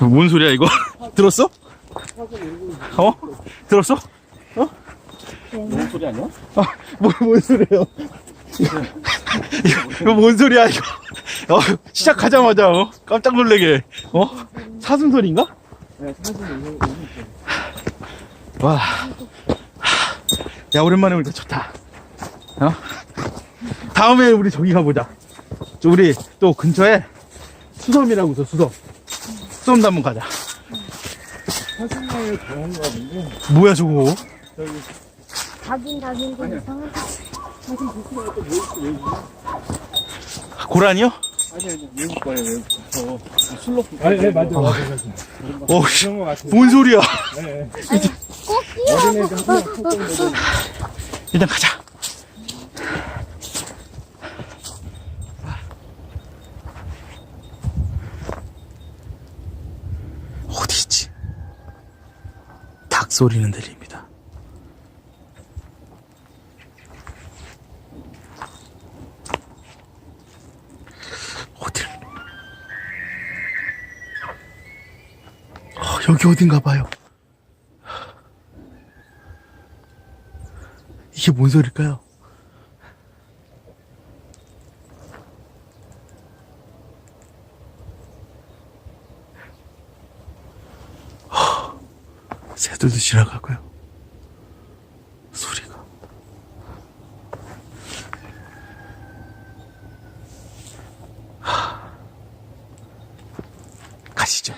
뭔 소리야 이거? 들었어? 어? 들었어? 무슨 소리 아니야? 아, 뭐, 뭔 소리예요? 이거 뭔 소리야 이거? 어, 시작하자마자 어? 깜짝 놀래게 어? 사슴 소리인가? 네, 와, 야 오랜만에 오니까 좋다. 어? 다음에 우리 저기 가보자. 저 우리 또 근처에 수섬이라고 있어 수섬. 수섬도 한번 가자. 사진마을 병원가 본데 뭐야 저거? 저기 좀 이상한 보시면 또 외국 고라니요? 아니 아니 외국 거예요 외국 거. 저 술록 아니, 네, 맞아, 맞아, 맞아. 어, 씨, 그런 거 같아. 뭔 소리야? 네. 꼭 어린애들 한명 한명 일단 가자. 어디 있지? 닭 소리는 들립니다. 어딜? 어, 여기 어딘가 봐요. 이게 뭔 소릴까요? 새들도 지나가고요. 소리가. 하, 가시죠.